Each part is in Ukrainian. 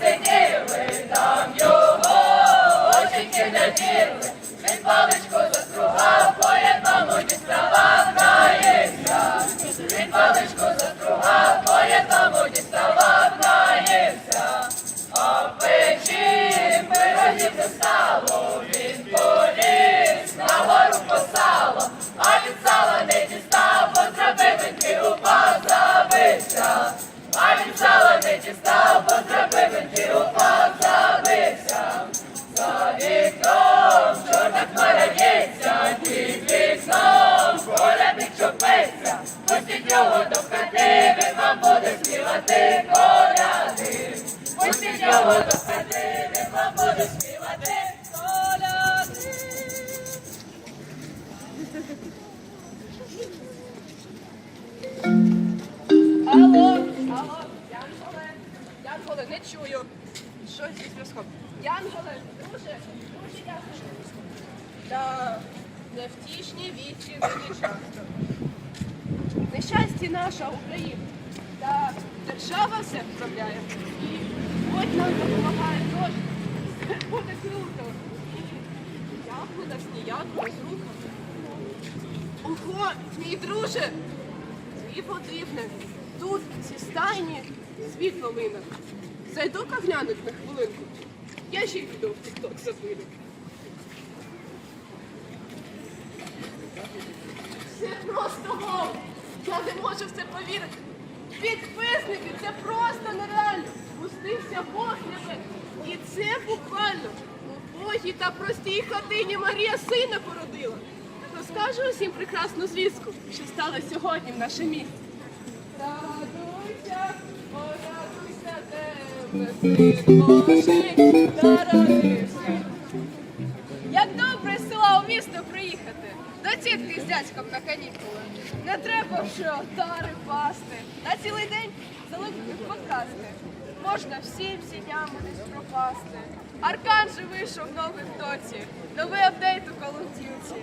сиділи, там його очі не. та невтішні вічі величанства. Нещастя наша Україна та держава все вправляє. І Господь нам допомагає кожен. Буде круто. Як у нас ніяк без рука. Мій друже, твій потрібне. Тут ці стайні світло вина. Зайду-ка глянуть на хвилинку. Я ще й піду в тік-ток забину. 90 мов. Я не можу в це повірити. Підписники, це просто нереально. Пустився Бог небе. І це буквально у Божій та простій хатині Марія сина породила. Розкажу усім прекрасну звістку, що стала сьогодні в наше місті. Радуйся, о, радуйся, тебе, син Божий, народився. Як добре з села у місто приїхати до тітки з дядьком на канікули. Не треба вже тари пасти. На цілий день залипки покрасти. Можна всім сім'ям десь пропасти. Аркан же вийшов новий в тоці, новий апдейт у колонтівці.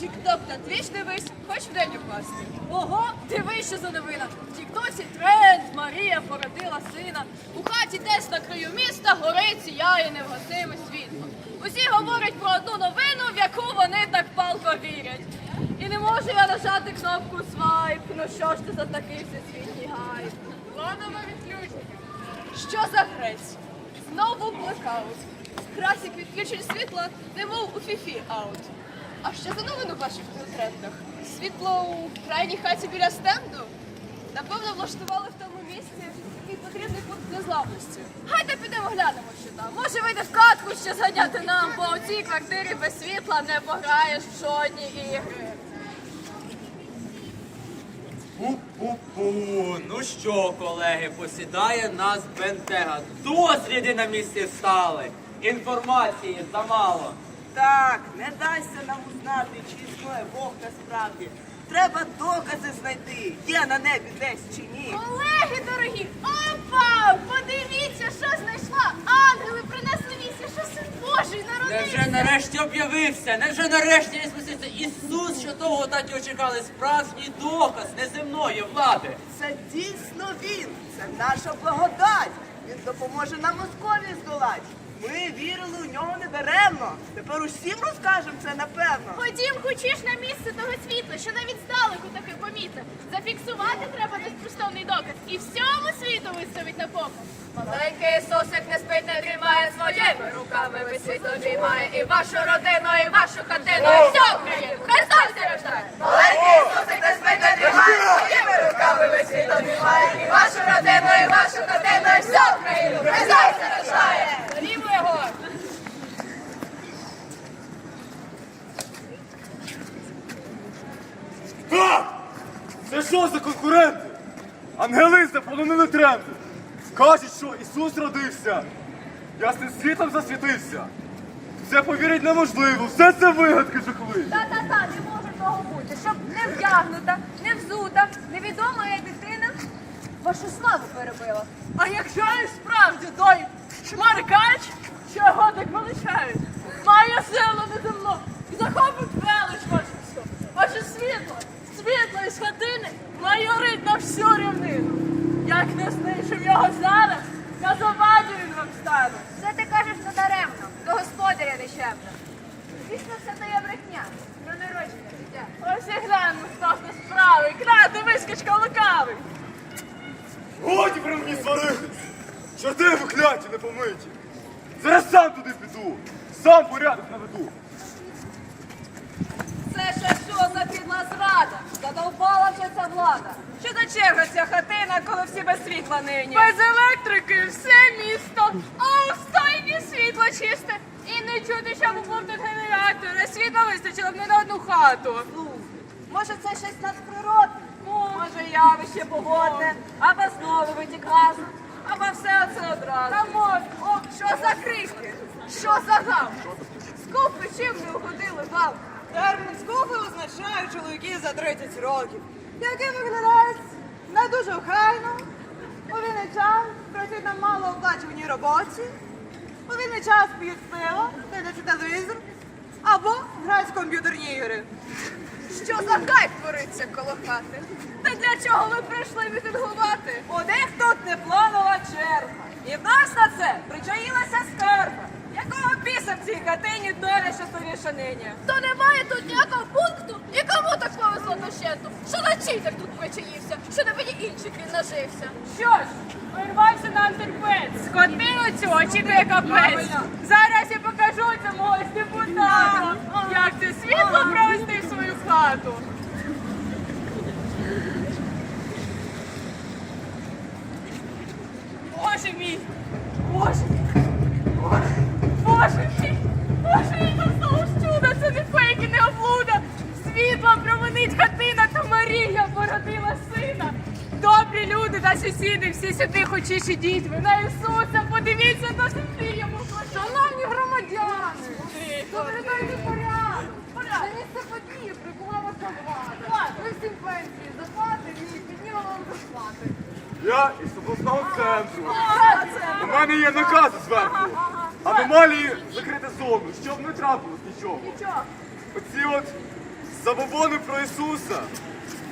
Тік-ток на твіч дивись, хоч в день упасти. Ого, дивись, що за новина. В тіктоці тренд, Марія породила сина. У хаті десь на краю міста горить сіяє невгасиме світло. Усі говорять про одну новину, в яку вони так палко вірять. І не можу я нажати кнопку свайп. Ну що ж це за такий всесвітній гайп? Планове відключення. Що за грець? Знову блекаут. Графік відключень світла, немов у фіфі аут. А що за новини в ваших трендах? Світло у крайній хаті біля стенду? Напевно, влаштували в тому місці такий потрібний пункт незламності. Гайде підемо глянемо, що там. Може вийде в катку ще зганяти нам, бо у цій квартирі без світла не пограєш в жодні ігри. Пу-пу-пу. Ну що, колеги, посідає нас бентега. Досліди на місці стали. Інформації замало. Так, не дайся нам узнати, чи існує Бог насправді. Треба докази знайти, є на небі десь чи ні. Колеги дорогі, опа! Подивіться, що знайшла! Ангели принесли вісті, що син Божий народився! Невже нарешті об'явився? Невже нарешті не спустився Ісус, що того так і очекали? Справжній доказ неземної влади. Це дійсно він, це наша благодать. Він допоможе нам Московії здолати. Ми вірили у нього недаремно. Тепер усім розкажемо це напевно. Ходім, хочеш на місце того світла, що навіть здалеку таке помітне. Зафіксувати треба безкоштовний доказ і всьому світу виставить на показ. Маленький Ісусик не спить, не дрімає своїми руками весь світ обіймає і вашу родину, і вашу хатину, і всю Україну. Христос рождає! Маленький Ісусик не спить, не дрімає своїми руками весь світ обіймає і вашу родину, і вашу хатину, і всю Україну. Христос рождає! Рімо його! Так! Це що за конкуренти? Ангели заполонили тренди. Кажуть, що Ісус родився. Ясним світом засвітився. Це повірить неможливо. Все це вигадки жахливі. Та-та-та, не може того бути, щоб не вдягнута, не взута, невідома як дитина. вашу славу перебила. А якщо і справді той шмаркач, чого так величають, має силу неземну і захопить велич вашу всю. Ваше світло, із хатини майорить на всю рівнину. Як не знищив його зараз, на заваді він вам стане. Це ти кажеш надаремно, до господаря нещемно. Звісно, все то є брехня, про народження життя. Ось і гляньмо, хто з нас правий, вискочка лукавий. Годі при мені сваритись! Чорти ви кляті не помиті! Зараз сам туди піду! Сам порядок наведу! Це ще що за підла зрада? Задовбала вже ця влада. Що за черга ця хатина, коли всі без світла нині? Без електрики все місто, а у стайні світло чисте. І не чути, що був тут генератор, світла вистачило б не на одну хату. Може, це щось надприродне? Може, явище погодне, або знову витік газу, або все це одразу. Та мов, О, що за крики? Що за гам? Скупи чим не угодили вам? Термін скупи означає чоловіки за 30 років, які виглядають не дуже охайно, у вільний час працюють на малооплачуваній роботі, у вільний час п'ють пиво, дивляться телевізор або грають в комп'ютерні ігри. Що за гайд твориться коло хати? Та для чого ви прийшли мітингувати? У них тут не планова черга. І в нас на хатині доля щасливіша нині? То немає тут ніякого пункту. І кому так повезло дощенту? Що на читер тут причаївся, що на мені інших він нажився. Що ж, вирвався нам терпець. Скотину цю очікує капець. Зараз я покажу цьому ось депутату, як це світло провести в свою хату. Боже мій! Боже мій! Боже мій! Світлом хатина, та Марія породила сина! Добрі люди та сусіди, всі сюди хочіші дітьми. На Ісуса, подивіться на землі йому Шановні громадяни! Доведайте порядок! Це місце події, прикула вас влада. Ви всім пенсії заплати і підніла вам зарплати. Я із обласного центру. У мене є накази зверху. Аномалії закрити зону, щоб не трапилось нічого. Оці от забобони про Ісуса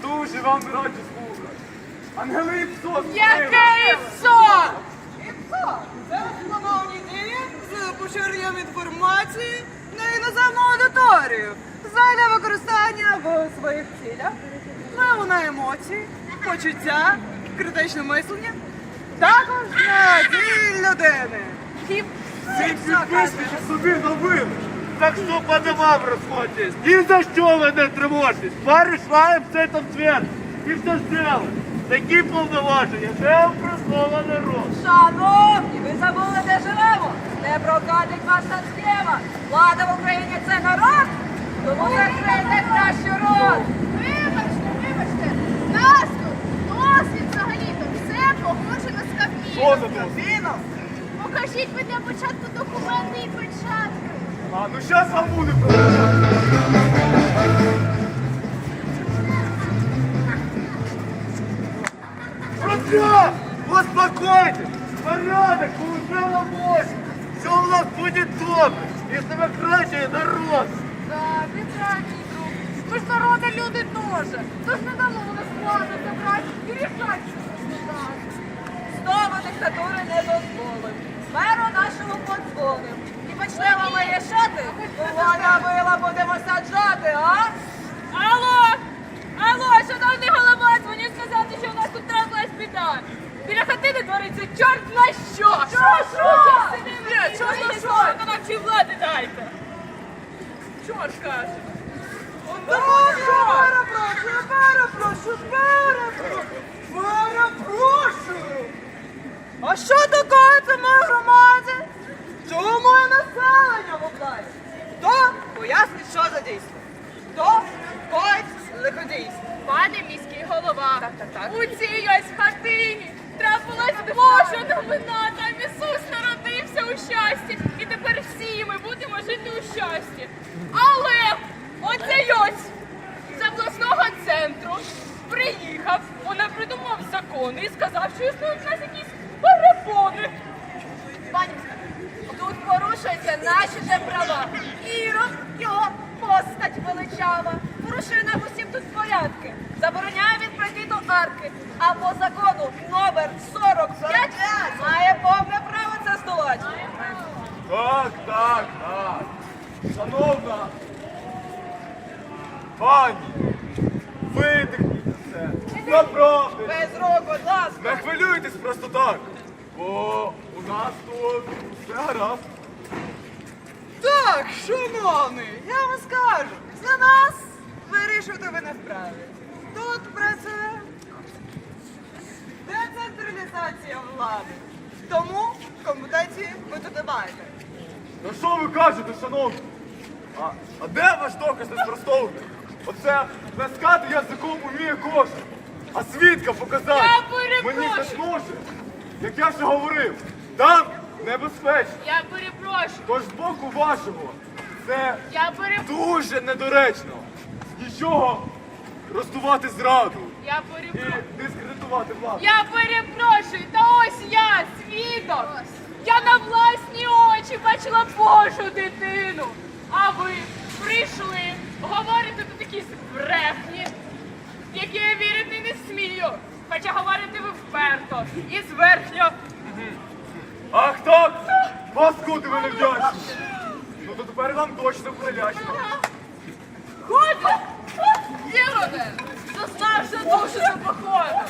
дуже вам раді слухати. Ангели і псо Яке ІПСО? Іпсо, це встановлені дії з поширенням інформації на іноземну аудиторію. Зайде використання в своїх цілях, впливу на емоції, почуття, критичне мислення, також на дії людини. Всім підписників собі новини. Так що по домам расходитесь. Ні за що вы не тривожтесь. Порішаєм все там цвет. І все сделали. Такі повноваження. Це прослова народ. Шановні, ви забули, де живемо? Не прокатить ваша схема. Влада в Україні це народ, Если народ. Так, вітаю, друг. Ми ж народи люди теж. Тож не дамо у нас владу забрати і рішати. знову диктатури не дозволив. Меру нашому подзвонив. І почнемо ми рішати, влада вила будемо саджати, а? Алло! Алло, шановний голова, дзвоню сказати, що у нас тут трапилась біда. Біля хатини твориться чорт на що! Що, що? Ні, чорт на що? То нам чи влади дайте. Каже. Перепрошую, перепрошую, перепрошую, перепрошую. А що таке це моє громаді? Чому моє населення в області? Хто пояснить, що за дійство? Хто коїть лиходійство? Пане міський голова, Так, так, так. у цій ось хатині трапилась Божа новина, там Ісус народився у щасті, і тепер всі ми будемо жити у щасті. Але оцей ось з обласного центру приїхав, вона придумав закон. Перепони і сказав, що існують в нас якісь перепони. Панівська, тут порушуються наші же права. Ірод, його постать величава. Порушує нам усім тут порядки. Забороняє він пройти до арки. А по закону номер 45 має повне право це здолати. Так, так, так. Шановна пані, видихніть все. Направте. Без рук, будь ласка. Не хвилюйтесь просто так. Бо у нас тут все гаразд. Так, шановний, я вам скажу, за нас вирішувати ви не вправі. Тут працює децентралізація влади. Тому компетенції ви тут маєте. Ну що ви кажете, шановні? А, а де ваш доказ не неспростовний? Оце наскати язиком уміє кожен. А свідка показати Я перепрошую. мені так може. Як я вже говорив, там небезпечно. Я перепрошую, Тож з боку вашого це я перепрошую, дуже недоречно. Нічого роздувати зраду я і перепрошую. дискредитувати владу. Я перепрошую, та ось я, свідок. Я на власні очі бачила Божу дитину. А ви прийшли, говорите тут якісь брехні, які вірити не. Хоча говорите ви вперто і зверхньо. Ах так! Паскуди ви невдячні! Ну то тепер вам точно прилячно. Ходить! Іроде! Зазнався дуже за походу.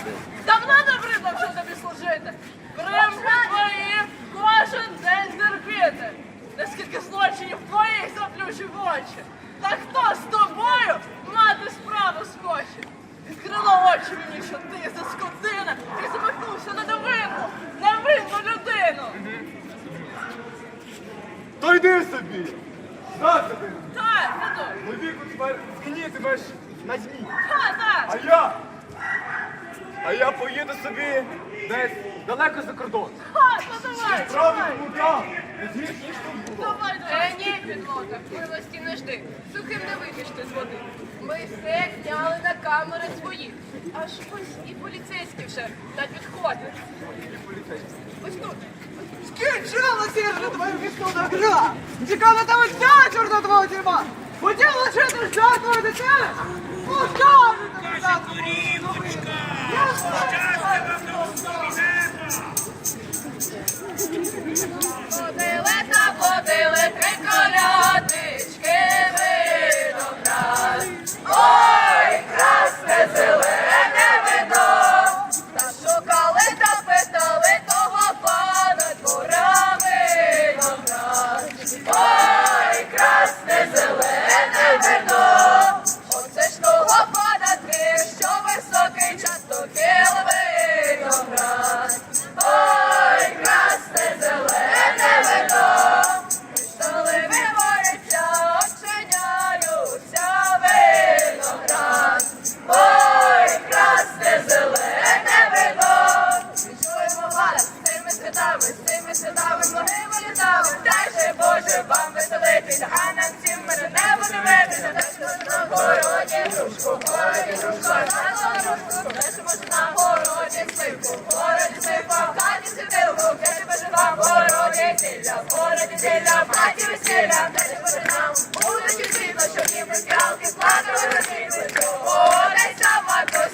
Давно набридло вже тобі служити. Кримки твої кожен день терпіти. Наскільки злочинів твоїх заплющив очі. Та хто з тобою мати справу схоче? Відкрила очі мені, що ти за скотина і замахнувся на невинну, невинну людину. То йди собі! Засади! Так, іду. На віку тепер згнітимеш на дні. Так, так. А я. А я поїду собі десь далеко за кордон. Ну давай, давай. тому там, тут було. Давай, давай. Е, ні, підлога, милості не жди. Сухим не вийдеш ти з води. Ми все зняли на камери свої. Аж ось і поліцейські вже та підходить. Ось тут. Скінчилася я вже твою військову гра! Чекала там вся чорна твого тюрма! Хотіла лишити життя твою дитину! Покажете назад! Ходили та ходили три коляднички. Ой, красне цими з цими святами, благими літами. Дай же Боже вам веселитися, а нам всім мене небо дивитися. Що на городі грушку, городі грушку, грала грушку. Може на городі сливку, в городі сливку, в хаті світилку. Де тебе жива в городі зілля, в городі зілля, в хаті весілля. Же Боже нам будуть світло, що ніби стрілки складали родини. Ой, сама кося,